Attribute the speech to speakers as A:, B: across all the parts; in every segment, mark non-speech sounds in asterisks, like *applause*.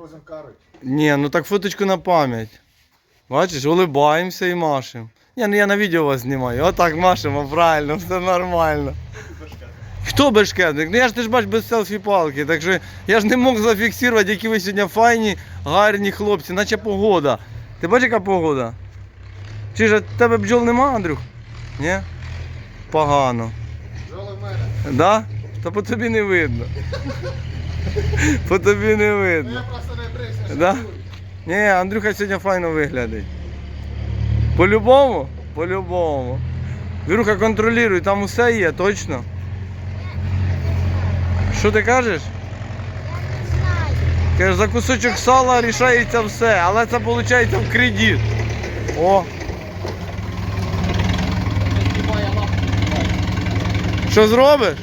A: грузим карить.
B: Ні, ну так фоточку на пам'ять. Бачиш, улибаємося і машемо. Ні, ну я на відео вас знімаю. Отак машемо, правильно, все нормально. Хто бешкетник? Ну я ж ти ж бач без селфі палки, так що я ж не мог зафіксувати, які ви сьогодні файні, гарні хлопці, наче погода. Ти бачиш, яка погода? Чи ж тебе бджол нема, Андрюх? Ні? Погано.
A: Жоли в мене.
B: Да? Та по тобі не видно. *laughs* По тобі не
A: Ну
B: видно.
A: я просто не брився.
B: Да? Ні, Андрюха сьогодні файно виглядить. По-любому? По-любому. Віруха, контролюй, там усе є, точно. Що ти кажеш? Кажеш, за кусочок сала рішається все, але це виходить в кредит. О. Що зробиш?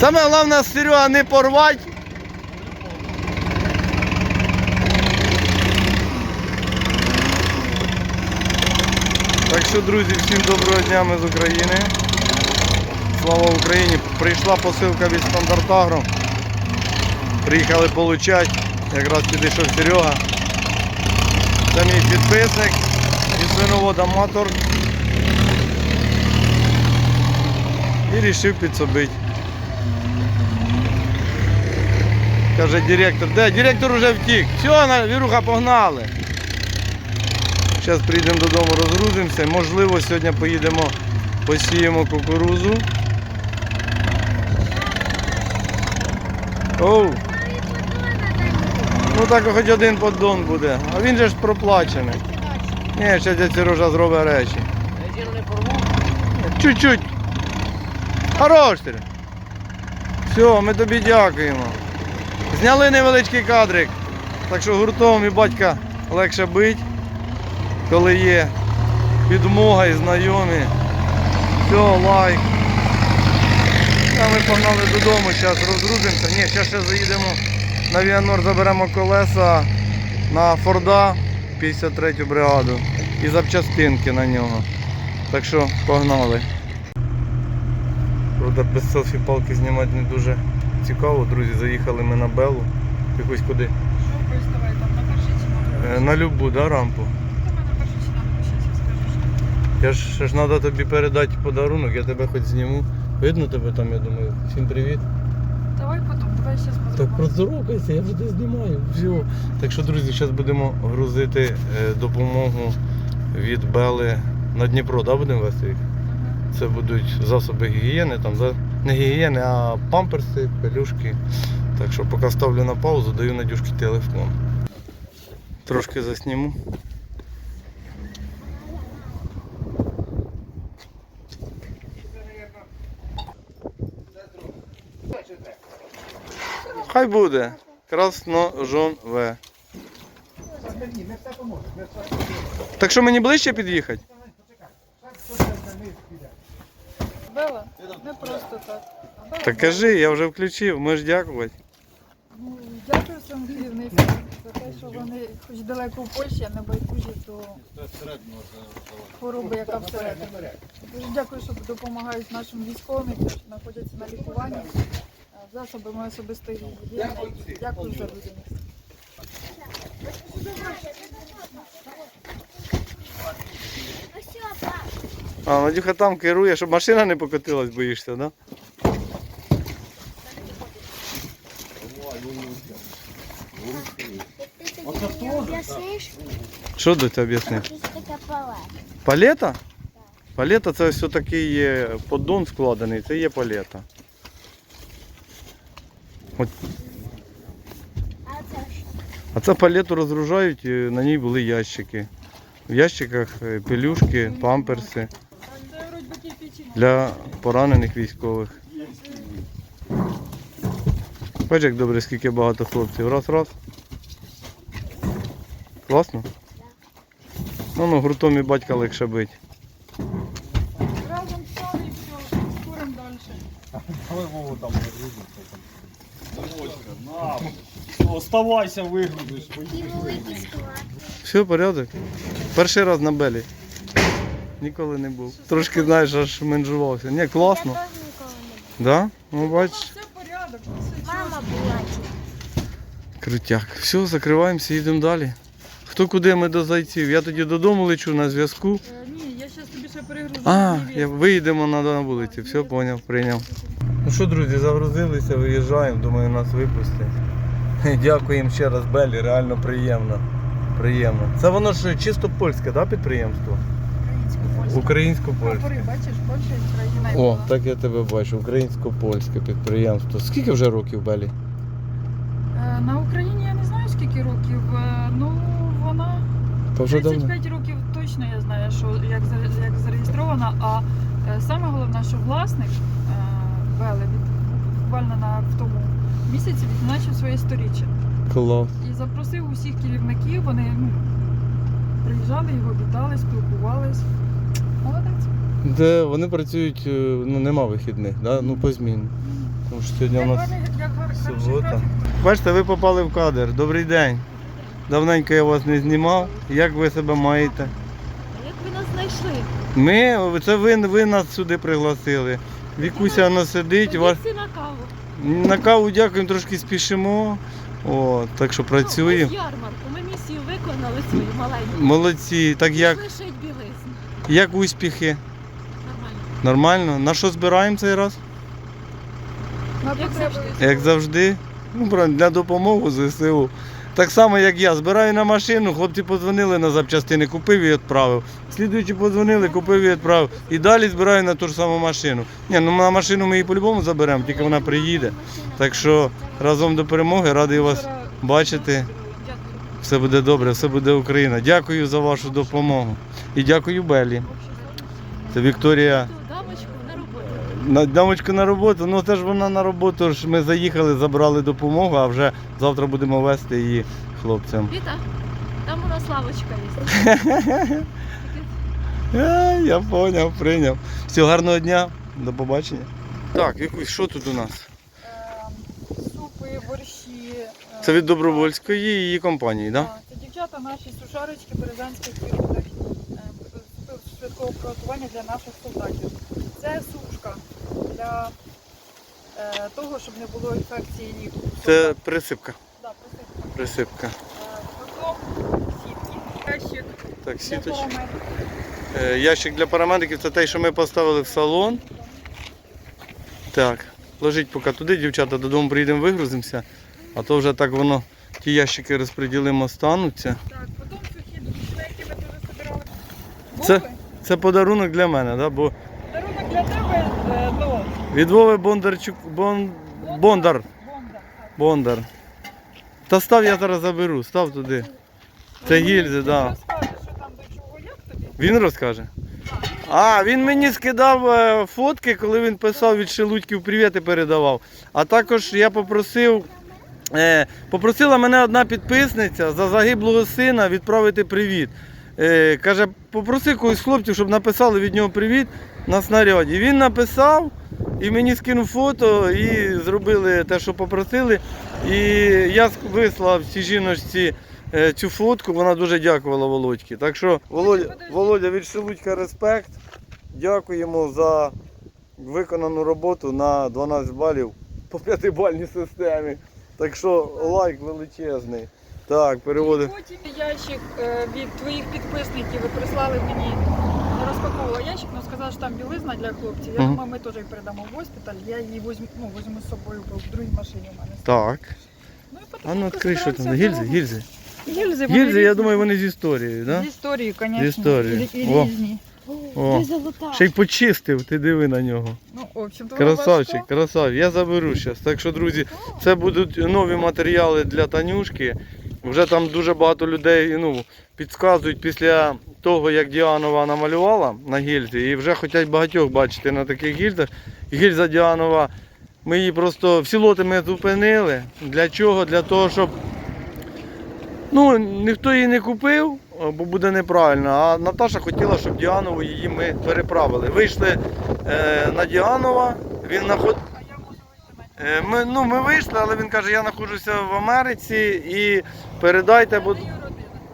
B: Саме головне, Серега, не порвати. Так що, друзі, всім доброго дня, ми з України. Слава Україні! Прийшла посилка від Стандартагро. Приїхали получати. Якраз підійшов Серега. Це мій підписник і свиновод аматор. І вирішив підсобити. Каже директор, де? Директор вже втік. Все, Віруха, погнали. Зараз прийдемо додому, розгрузимося. Можливо, сьогодні поїдемо, посіємо кукурузу. Оу. Ну так хоч один поддон буде. А він же ж проплачений. Ні, ще дядь Сережа зробить речі. Чуть-чуть. Хорош. Все, ми тобі дякуємо. Зняли невеличкий кадрик. Так що гуртом і батька легше бить коли є підмога і знайомі. Все, лайк. А ми погнали додому, зараз розгрузимося. Ні, зараз ще заїдемо на Віанор, заберемо колеса на Форда 53 бригаду і запчастинки на нього. Так що погнали. Правда, без селфі палки знімати не дуже цікаво. Друзі, заїхали ми на Белу. Якусь куди?
C: Що приставай там на на
B: Е, На любу, да, рампу?
C: Я
B: ж ще ж треба тобі передати подарунок, я тебе хоч зніму. Видно тебе там, я думаю. Всім привіт.
C: Давай потім, давай зараз
B: Так
C: подробно.
B: я вже тебе знімаю. Все. Так що, друзі, зараз будемо грузити е, допомогу від Бели на Дніпро, да, будемо вести їх? Це будуть засоби гігієни, там, да? Не гігієни, а памперси, пелюшки. Так що поки ставлю на паузу, даю Надюшки телефон. Трошки засніму. Хай буде. Красножон-В. Так що мені ближче під'їхати?
C: Бела, не просто так.
B: Так кажи, я вже включив, можеш дякувати.
C: Ну, дякую своєму керівництву за те, що вони хоч далеко в Польщі, а не байдужі до хвороби, яка всередині. Дуже дякую, що допомагають нашим військовим, які знаходяться на лікуванні. Е, Засобами особистої гігієни. Дякую за людяність.
B: А, Надюха там керує, щоб машина не покотилась, боїшся, да? Що до тебе об'яснив? Палета? Палета це все такий є поддон складений, це є палета. От,
D: А це
B: палету розгружають, на ній були ящики. В ящиках е, пелюшки, памперси для поранених військових. Бачиш, як добре, скільки багато хлопців. Раз, раз. Класно? Ну, ну, гуртом і батька легше бить.
C: Разом стали і все, курим далі.
E: Оставайся, вигрузиш.
B: Все, порядок. Перший раз на белі. Ніколи не був. Трошки, знаєш, аж менжувався. Ні, класно.
D: Я теж ніколи не
B: Да? Ну
C: У.
D: Ну,
C: нас все порядок.
D: Мама була.
B: Крутяк. Все, закриваємося, їдемо далі. Хто куди ми до зайців? Я тоді додому лечу на зв'язку.
C: Е, Ні, я зараз тобі ще перегрузу.
B: А, я, виїдемо на, на вулиці. Все, поняв, прийняв. Ну що, друзі, загрузилися, виїжджаємо, думаю, нас випустять. Дякуємо ще раз, Белі, реально приємно. Приємно. Це воно ж чисто польське, да, підприємство?
C: Українську-польську.
B: Українсько-польське.
C: Прапори, бачиш, Польща і Україна. і
B: О,
C: була.
B: так я тебе бачу, українсько-польське підприємство. Скільки вже років, Белі?
C: Е, На Україні я не знаю скільки років. е, Ну вона
B: Та вже давно.
C: 35 років точно я знаю, що як, заре- як зареєстрована. А е, саме головне, що власник е, Беле від буквально на в тому місяці відзначив своє сторіччя
B: Клас.
C: і запросив усіх керівників. Вони ну, приїжджали, його вітали, спілкувались. Молодець.
B: Де вони працюють, е, ну нема вихідних, да? ну по зміні. Тому що сьогодні у нас субота. Бачите, ви попали в кадр. Добрий день. Давненько я вас не знімав. Як ви себе маєте?
F: Як ви нас знайшли?
B: Ми, це ви, ви нас сюди пригласили. Вікуся вона сидить, вас
F: на каву.
B: на каву дякуємо, трошки спішимо. О, так що працюємо.
F: Ну, ось ярмарку. Виконали свою маленьку.
B: Молодці. Так як,
F: Пішли шить білизну.
B: як успіхи?
F: Нормально.
B: Нормально? На що збираємо цей раз?
C: На
F: Як завжди.
B: Як завжди, ну, правильно, для допомоги ЗСУ. Так само, як я. Збираю на машину, хлопці подзвонили на запчастини, купив і відправив. Слідуючи подзвонили, купив і відправив. І далі збираю на ту ж саму машину. Ні, ну на машину ми її по-любому заберемо, тільки вона приїде. Так що разом до перемоги, радий вас бачити. Все буде добре, все буде Україна. Дякую за вашу допомогу. І дякую Белі. Це Вікторія.
F: Дамочку на
B: дамочку на роботу, ну це ж вона на роботу. Ж ми заїхали, забрали допомогу, а вже завтра будемо вести її хлопцям.
F: Віта, там у нас лавочка є. *laughs*
B: Я поняв, прийняв. Всього гарного дня, до побачення. Так, що тут у нас?
C: Ем, Супи, борщі. Е,
B: Це від добровольської і її компанії, так?
C: Так, Це дівчата наші сушарочки березанських кірунок. Супи швидкого приготування для наших солдатів. Це сушка для е, того, щоб не було інфекції ніг. у
B: Це присипка.
C: Да, присипка.
B: Присипка.
C: Е, сітки, ящик
B: Так, сіточки. Е, Ящик для парамедиків це той, що ми поставили в салон. Так, ложіть поки туди, дівчата, додому приїдемо, вигрузимося. А то вже так воно, ті ящики розподілимо, стануться.
C: Так, потім сухі душі, які ми дуже збирали.
B: Це- Це подарунок для мене, да? бо
C: Подарунок для тебе, ну,
B: від Вови Бондарчук. Бон... Бондар.
C: Бондар.
B: Бондар. Та став я зараз заберу, став туди. Це гільзи, так. Да.
C: що там до чого, як тобі?
B: Він розкаже. А, він мені скидав е, фотки, коли він писав від Шелудьків привіт і передавав. А також я попросив, попросила мене одна підписниця за загиблого сина відправити привіт. Е, каже, попроси когось хлопців, щоб написали від нього привіт на снаряді. Він написав і мені скинув фото і зробили те, що попросили. І я вислав цій жіночці е, цю фотку, вона дуже дякувала Володьки. Так що, Володя, Володя від Шелудька респект. Дякуємо за виконану роботу на 12 балів по п'ятибальній системі. Так що лайк величезний. Так, переводимо.
C: Потім ящик е, від твоїх підписників ви прислали мені. Я розпаковувала ящик, але сказали, що там білизна для хлопців. Я
B: Мгм.
C: думаю, ми теж її передамо в госпіталь. Я її візьму, ну, візьму з собою, бо в другій машині у мене.
B: Так.
C: Ну, і
B: А ну
C: потихеньку
B: відкрий, що там. Гільзи, гільзи.
C: Гільзи,
B: Гільзи, я
C: різні.
B: думаю, вони з історією,
C: З
B: так?
C: історії, звісно.
B: З історії.
C: І, і
B: О.
C: різні.
B: О.
F: Ти золота.
B: Ще й почистив, ти диви на нього.
C: Ну, в общем, то
B: Красавчик, красавчик. Я заберу зараз. Так що, друзі, це будуть нові матеріали для Танюшки. Вже там дуже багато людей ну, підказують після того, як Діанова намалювала на гільзі. І вже хочуть багатьох бачити на таких гільзах. Гільза Діанова. Ми її просто всі лоти ми зупинили. Для чого? Для того, щоб ну, ніхто її не купив, бо буде неправильно. А Наташа хотіла, щоб Діанову її ми переправили. Вийшли е, на Діанова, він наход... Е, Ми, ну, ми вийшли, але він каже, я знаходжуся в Америці і передайте, будь,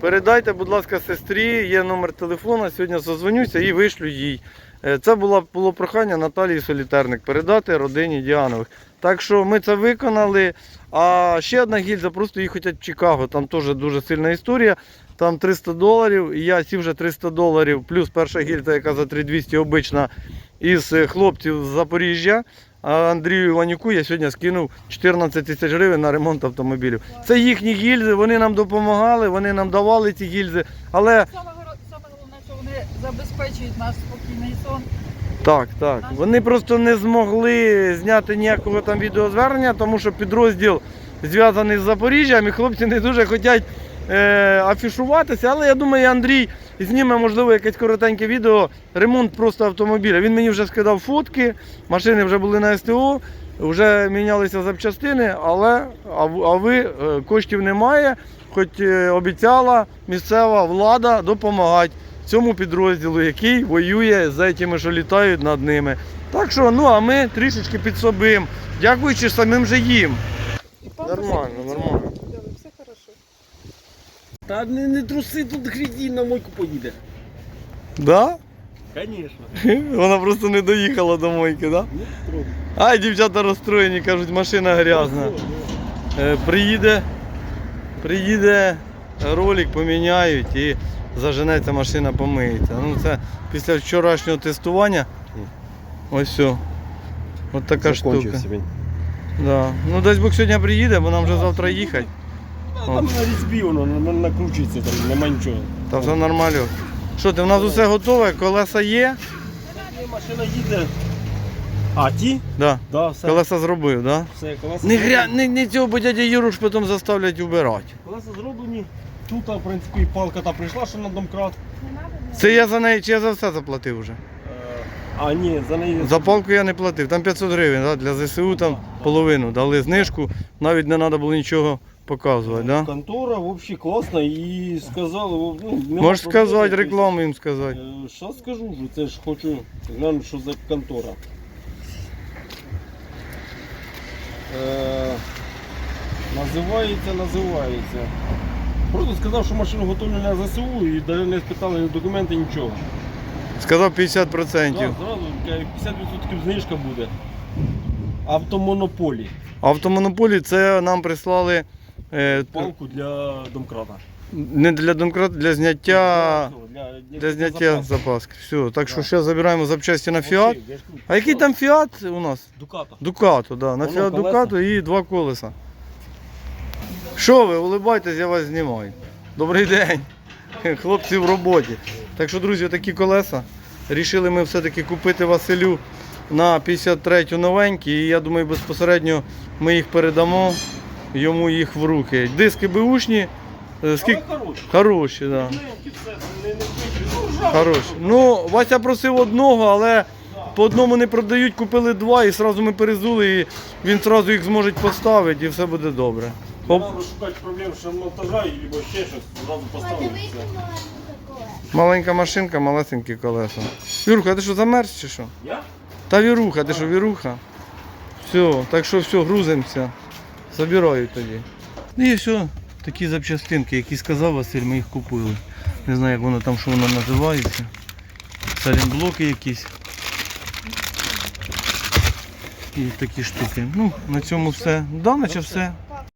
B: передайте, будь ласка, сестрі, є номер телефона, сьогодні зазвонюся і вишлю їй. Е, Це було, було прохання Наталії Солітерник передати родині Діанових. Так що ми це виконали. А ще одна гільза, просто її хочуть в Чикаго. Там теж дуже сильна історія. Там 300 доларів, і я сів вже 300 доларів, плюс перша гільза, яка за 3200 обична, із е, хлопців з Запоріжжя. А Андрію Іванюку я сьогодні скинув 14 тисяч гривень на ремонт автомобілів. Це їхні гільзи, вони нам допомагали, вони нам давали ці гільзи. Але
C: Саме, горо- саме головне, що вони забезпечують наш спокійний сон.
B: Так, так. Вони просто не змогли зняти ніякого там відеозвернення, тому що підрозділ зв'язаний з Запоріжжям і хлопці не дуже хочуть е, афішуватися. Але я думаю, Андрій зніме, можливо, якесь коротеньке відео, ремонт просто автомобіля. Він мені вже скидав фотки, машини вже були на СТО, вже мінялися запчастини, але а, а ви е, коштів немає, хоч е, обіцяла місцева влада допомагати цьому підрозділу, який воює з тими, що літають над ними. Так що, ну а ми трішечки підсобимо, дякуючи самим же їм. Нормально, нормально.
E: Та не, не труси, тут грізі на мойку поїде.
B: Да?
E: Звісно. *laughs*
B: Вона просто не доїхала до мойки, да?
E: Ну, трохи.
B: А дівчата розстроєні, кажуть, машина грязна. Е, Приїде, приїде ролик, поміняють і заженеться машина помиється. Ну це після вчорашнього тестування. Ось все. От така штука.
E: Закончився він.
B: Да. Ну дасть Бог сьогодні приїде, бо нам вже завтра їхати.
E: Там на різьбі воно на- на- накручується, там нема нічого.
B: Та все нормально. Що ти, в нас усе готове, колеса є?
E: Є, машина їде. А ті?
B: Да.
E: Да, все.
B: Колеса зробив, да?
E: Все, колеса.
B: Не, гря... не, не цього, бо дядя Юру ж потім заставлять убирати.
E: Колеса зроблені. Тут, в принципі, і палка та прийшла, що на домкрат.
B: Це я за неї, чи я за все заплатив вже?
E: Е, А, ні, за неї.
B: За палку я не платив. Там 500 гривень, да? для ЗСУ там половину дали знижку, навіть не треба було нічого показувати. Да?
E: Контора взагалі класна і сказали, ну,
B: Можеш сказати, рекламу їм сказати.
E: Що скажу вже, це ж хочу глянути, що за контора. Е, називається, називається. Просто сказав, що машину готовлю на ЗСУ і навіть не спитали документи нічого.
B: Сказав 50%.
E: зразу каже, 50% знижка буде. Автомонополі.
B: Автомонополі це нам прислали е,
E: Палку для домкрата.
B: не для домкрат, для зняття.
E: для,
B: Для зняття запаски. Все, так що ще забираємо запчасті на Фіат. А який там Фіат у нас?
E: Дуката.
B: Дукато, да. На
E: Воно
B: Фіат
E: колеса.
B: Дукато і два колеса. Що ви, улибайтесь, я вас знімаю. Добрий день. *laughs* Хлопці в роботі. Так що, друзі, такі колеса. Рішили ми все-таки купити Василю на 53-ю новенькі. І я думаю, безпосередньо ми їх передамо йому їх в руки. Диски беушні. е, Скільки? Хороші, так. Да.
E: Вичі. Ну.
B: Хороші. Ну, Вася просив одного, але по одному не продають, купили два і одразу ми перезули, і він одразу їх зможе поставити і все буде добре.
E: Не
B: Оп.
E: треба шукати проблем, що монтажа, або ще щось, зразу поставити.
B: Маленька машинка, малесенькі колеса. Віруха, ти що замерз чи що?
E: Я?
B: Та віруха, ти що, віруха? Все, так що все, грузимося. Забираю тоді. Ну і все, такі запчастинки, які сказав Василь, ми їх купили. Не знаю, як воно там, що воно називається. Салінблоки якісь. І такі штуки. Ну, на цьому все. Да, наче все.